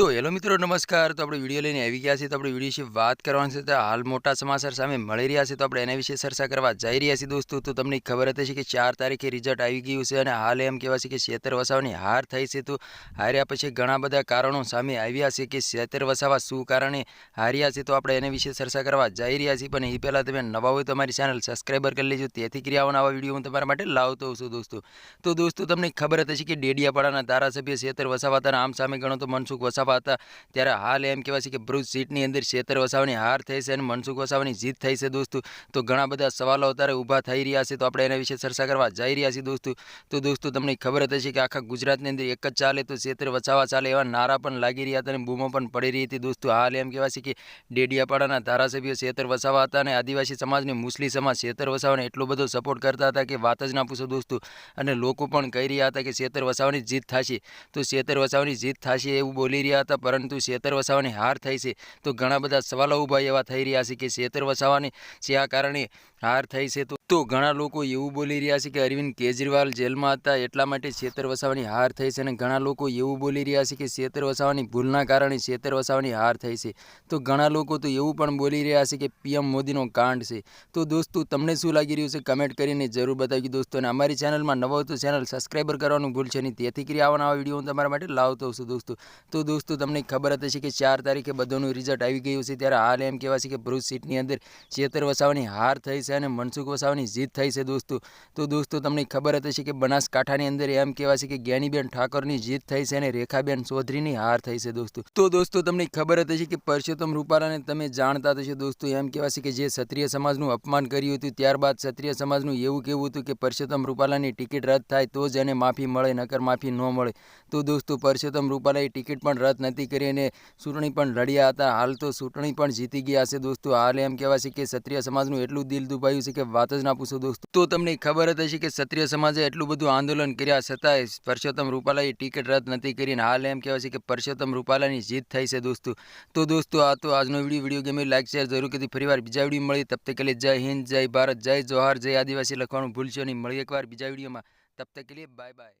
તો હેલો મિત્રો, નમસ્કાર. તો આપણે વીડિયો લઈને આવી ગયા છીએ. તો આપણે વીડિયો વિશે વાત કરવાની છે. તો હાલ મોટા સમાચાર સામે મળી રહ્યા છે. તો આપણે એના વિશે ચર્ચા કરવા જઈ રહ્યા છીએ દોસ્તો. તો તમને ખબર હતી કે ચાર તારીખે રિઝલ્ટ આવી ગયું છે અને હાલ એમ કહેવાય છે કે શેતર વસાવાની હાર થઈ છે. તો હાર્યા પછી ઘણા બધા કારણો સામે આવ્યા છે કે શેતર વસાવા શું કારણે હાર્યા છે. તો આપણે એના વિશે ચર્ચા કરવા જઈ રહ્યા છીએ. પણ એ પહેલાં તમે નવા હોય તો અમારી ચેનલ સબસ્ક્રાઈબર કરી લેજો. તેથી ક્રિયાઓના આવા વીડિયો હું તમારા માટે લાવતો છું દોસ્તો. તો દોસ્તો, તમને ખબર હતી કે ડેડિયાપાડાના ધારાસભ્ય શેતર વસાવા હતા આમ સામે ગણો તો મનસુખ વસાવા હતા ત્યારે હાલ એમ કહેવાય છે કે ભરૂચ સીટની અંદર શેતર વસાવાની હાર થઈ છે અને મનસુખ વસાવાની જીત થઈ છે દોસ્તો. તો ઘણા બધા સવાલો અત્યારે ઊભા થઈ રહ્યા છે. તો આપણે એના વિશે ચર્ચા કરવા જઈ રહ્યા છીએ દોસ્તો. તો દોસ્તો તમને ખબર હતી હશે કે આખા ગુજરાતની અંદર એક જ ચાલે તો શેતર વસાવા ચાલે એવા નારા પણ લાગી રહ્યા હતા અને બૂમો પણ પડી રહી હતી દોસ્તો. હાલ એમ કહેવાય છે કે ડેડિયાપાડાના ધારાસભ્ય શેતર વસાવા હતા અને આદિવાસી સમાજની મુસ્લિમ સમાજ શેતર વસાવાને એટલો બધો સપોર્ટ કરતા હતા કે વાત જ ના પૂછો દોસ્તો. અને લોકો પણ કહી રહ્યા હતા કે શેતર વસાવાની જીત થશે. તો શેતર વસાવાની જીત થશે એવું બોલી રહ્યા હતા, પરંતુ શેતર વસાવાની હાર થઈ છે. તો ઘણા બધા સવાલો ઊભા એવા થઈ રહ્યા છે કે શેતર વસાવાની આ કારણે હાર થઈ છે તો તો ઘણા લોકો એવું બોલી રહ્યા છે કે અરવિંદ કેજરીવાલ જેલમાં હતા, એટલા માટે છેતર વસાવાની હાર થઈ છે અને ઘણા લોકો એવું બોલી રહ્યા છે કે છેતર વસાવાની ભૂલના કારણે છેતર વસાવાની હાર થઈ છે. તો ઘણા લોકો તો એવું પણ બોલી રહ્યા છે કે પીએમ મોદીનો કાંડ છે. તો દોસ્તો, તમને શું લાગી રહ્યું છે? કમેન્ટ કરીને જરૂર બતાવી દોસ્તો. અને અમારી ચેનલમાં નવો તો ચેનલ સબસ્ક્રાઈબર કરવાનું ભૂલશે નહીં. તેથી કરી આવવાના વીડિયો હું તમારા માટે લાવતો છું દોસ્તો. તો દોસ્તો, તમને ખબર હતી છે કે ચાર તારીખે બધોનું રિઝલ્ટ આવી ગયું છે. ત્યારે હાલ એમ કહેવાય છે કે ભરૂચ સીટની અંદર છેતર વસાવાની હાર થઈ છે અને મનસુખ વસાવાની જીત થઈ છે દોસ્તો. તો દોસ્તો તમને ખબર હતી છે કે બનાસકાંઠાની અંદર એમ કહેવાય કે જ્ઞાનીબેન ઠાકોરની જીત થઈ છે અને રેખાબેન ચૌધરીની હાર થઈ છે દોસ્તો. તો દોસ્તો તમને ખબર હતી છે કે પરસોત્તમ રૂપાલાને તમે જાણતા થશો દોસ્તો. એમ કહેવાય કે જે ક્ષત્રિય સમાજનું અપમાન કર્યું હતું, ત્યારબાદ ક્ષત્રિય સમાજનું એવું કહેવું હતું કે પરસોત્તમ રૂપાલાની ટિકિટ રદ થાય તો જ એને માફી મળે, નકર માફી ન મળે. તો દોસ્તો પરસોત્તમ રૂપાલાએ ટિકિટ પણ રદ નથી કરી અને ચૂંટણી પણ લડ્યા હતા. હાલ તો ચૂંટણી પણ જીતી ગયા છે દોસ્તો. હાલ એમ કહેવાય છે કે ક્ષત્રિય સમાજનું એટલું દિલ દુભાયું છે કે વાત જ ના પૂછો દોસ્તો. તો તમને ખબર જ હશે કે ક્ષત્રિય સમાજે એટલું બધું આંદોલન કર્યા છતાંય પરસોત્તમ રૂપાલાએ ટિકિટ રદ નથી કરીને હાલ એમ કહેવાય છે કે પરસોત્તમ રૂપાલાની જીત થઈ છે દોસ્તો. તો દોસ્તો, આ તો આજનો વીડિયો વીડિયો ગમે લાઈક શેર જરૂર કરી ફરીવાર બીજા વીડિયો મળી તબ તક જય હિન્દ, જય ભારત, જય જોહાર, જય આદિવાસી લખવાનું ભૂલશો નહીં. મળી એકવાર બીજા વિડીયોમાં. તબ તક બાય બાય